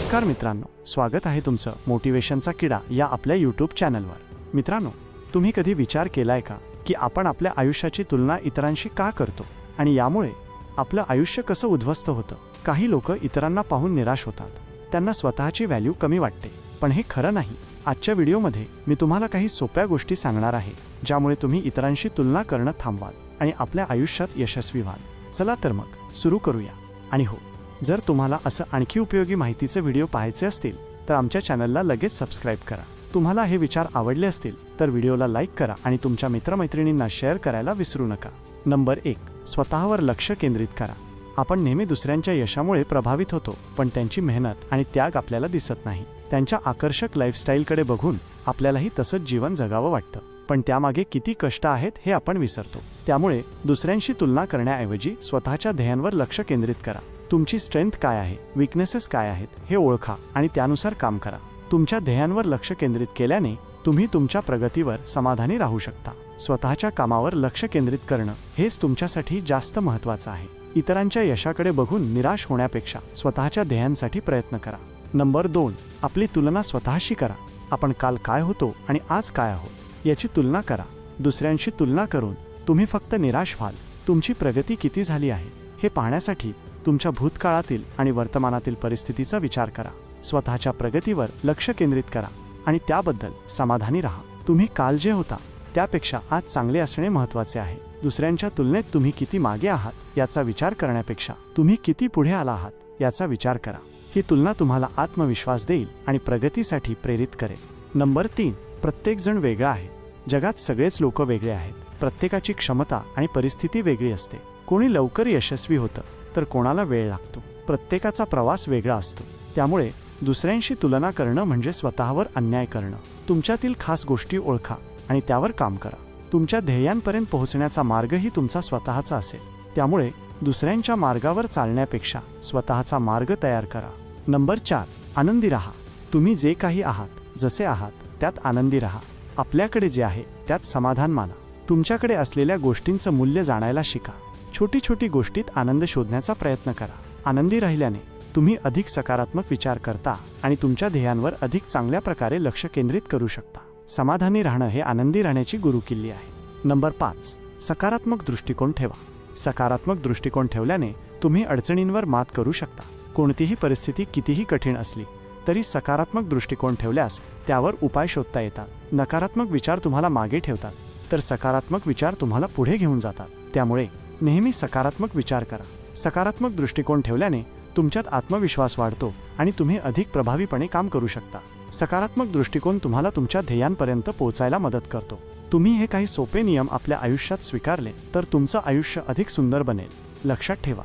नमस्कार मित्रांनो स्वागत आहे तुमचं मोटिवेशनचा किडा या आपल्या यूट्यूब चॅनलवर. मित्रांनो तुम्ही कधी विचार केलाय का की आपण आपल्या आयुष्याची तुलना इतरांशी का करतो? आणि यामुळे आपलं आयुष्य कसं उद्ध्वस्त होतं? काही लोक इतरांना पाहून निराश होतात. त्यांना स्वतःची व्हॅल्यू कमी वाटते. पण हे खरं नाही. आजच्या व्हिडिओमध्ये मी तुम्हाला काही सोप्या गोष्टी सांगणार आहे ज्यामुळे तुम्ही इतरांशी तुलना करणं थांबवाल आणि आपल्या आयुष्यात यशस्वी व्हाल. चला तर मग सुरू करूया. आणि हो जर तुम्हाला असं आणखी उपयोगी माहितीचे व्हिडिओ पाहायचे असतील तर आमच्या चॅनलला लगेच सबस्क्राईब करा. तुम्हाला हे विचार आवडले असतील तर व्हिडिओला लाईक करा आणि तुमच्या मित्रमैत्रिणींना शेअर करायला विसरू नका. नंबर एक स्वतःवर लक्ष केंद्रित करा. आपण नेहमी दुसऱ्यांच्या यशामुळे प्रभावित होतो पण त्यांची मेहनत आणि त्याग आपल्याला दिसत नाही. त्यांच्या आकर्षक लाईफस्टाईलकडे बघून आपल्यालाही तसंच जीवन जगावं वाटतं. पण त्यामागे किती कष्ट आहेत हे आपण विसरतो. त्यामुळे दुसऱ्यांशी तुलना करण्याऐवजी स्वतःच्या ध्येयांवर लक्ष केंद्रित करा. तुमची स्ट्रेंथ काय आहे? विकनेसेस काय आहेत? हे ओळखा आणि त्यानुसार काम करा. तुमच्या ध्येयांवर लक्ष केंद्रित केल्याने तुम्ही तुमच्या प्रगतीवर समाधानी राहू शकता. स्वतःच्या कामावर लक्ष केंद्रित करणं हेच तुमच्यासाठी जास्त महत्वाचं आहे. इतरांच्या यशाकडे बघून निराश होण्यापेक्षा स्वतःच्या ध्येयांसाठी प्रयत्न करा. नंबर दोन आपली तुलना स्वतःशी करा. आपण काल काय होतो आणि आज काय आहोत याची तुलना करा. दुसऱ्यांशी तुलना करून तुम्ही फक्त निराश व्हाल. तुमची प्रगती किती झाली आहे हे पाहण्यासाठी तुमच्या भूतकाळातील आणि वर्तमानातील परिस्थितीचा विचार करा. स्वतःच्या प्रगतीवर लक्ष केंद्रित करा आणि त्याबद्दल समाधानी राहा. तुम्ही काल जे होता. त्यापेक्षा आज चांगले असणे महत्त्वाचे आहे. दुसऱ्यांच्या तुलनेत तुम्ही किती मागे आहात याचा विचार करण्यापेक्षा तुम्ही किती पुढे आला आहात याचा विचार करा. ही तुलना तुम्हाला आत्मविश्वास देईल आणि प्रगतीसाठी प्रेरित करेल. नंबर तीन प्रत्येकजण वेगळा आहे. जगात सगळेच लोक वेगळे आहेत. प्रत्येकाची क्षमता आणि परिस्थिती वेगळी असते. कोणी लवकर यशस्वी होतं तर कोणाला वेळ लागतो? प्रत्येकाचा प्रवास वेगळा असतो. त्यामुळे दुसऱ्यांशी तुलना करणं म्हणजे स्वतःवर अन्याय करणं. तुमच्यातील खास गोष्टी ओळखा आणि त्यावर काम करा. तुमच्या ध्येयांपर्यंत पोहोचण्याचा मार्गही तुमचा स्वतःचा असेल. त्यामुळे दुसऱ्यांच्या मार्गावर चालण्यापेक्षा स्वतःचा मार्ग तयार करा. नंबर चार आनंदी राहा. तुम्ही जे काही आहात जसे आहात त्यात आनंदी राहा. आपल्याकडे जे आहे त्यात समाधान माना. तुमच्याकडे असलेल्या गोष्टींचं मूल्य जाणायला शिका. छोटी छोटी गोष्टीत आनंद शोधण्याचा प्रयत्न करा. आनंदी राहिल्याने तुम्ही अधिक सकारात्मक विचार करता आणि तुमच्या ध्येयांवर अधिक चांगल्या प्रकारे लक्ष केंद्रित करू शकता. समाधानी राहणं हे आनंदी राहण्याची गुरुकिल्ली आहे. नंबर पाच. सकारात्मक दृष्टिकोन ठेवा. सकारात्मक दृष्टिकोन ठेवल्याने तुम्ही अडचणींवर मात करू शकता. कोणतीही परिस्थिती कितीही कठीण असली तरी सकारात्मक दृष्टिकोन ठेवल्यास त्यावर उपाय शोधता येतात. नकारात्मक विचार तुम्हाला मागे ठेवतात तर सकारात्मक विचार तुम्हाला पुढे घेऊन जातात. त्यामुळे नेहमी सकारात्मक विचार करा. सकारात्मक दृष्टिकोन ठेवल्याने तुमच्यात आत्मविश्वास वाढतो आणि तुम्ही अधिक प्रभावीपणे काम करू शकता. सकारात्मक दृष्टिकोन तुम्हाला तुमच्या ध्येयांपर्यंत पोहोचायला मदत करतो. तुम्ही हे काही सोपे नियम आपल्या आयुष्यात स्वीकारले तर तुमचं आयुष्य अधिक सुंदर बनेल. लक्षात ठेवा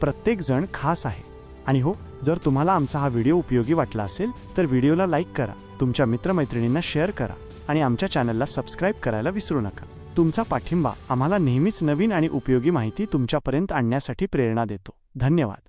प्रत्येक जण खास आहे. आणि हो जर तुम्हाला आमचा हा व्हिडिओ उपयोगी वाटला असेल तर व्हिडिओला लाईक करा तुमच्या मित्रमैत्रिणींना शेअर करा आणि आमच्या चॅनलला सबस्क्राईब करायला विसरू नका. तुमचा पाठिंबा आम्हाला नेहमीच नवीन आणि उपयोगी माहिती तुमच्यापर्यंत आणण्यासाठी प्रेरणा देतो. धन्यवाद.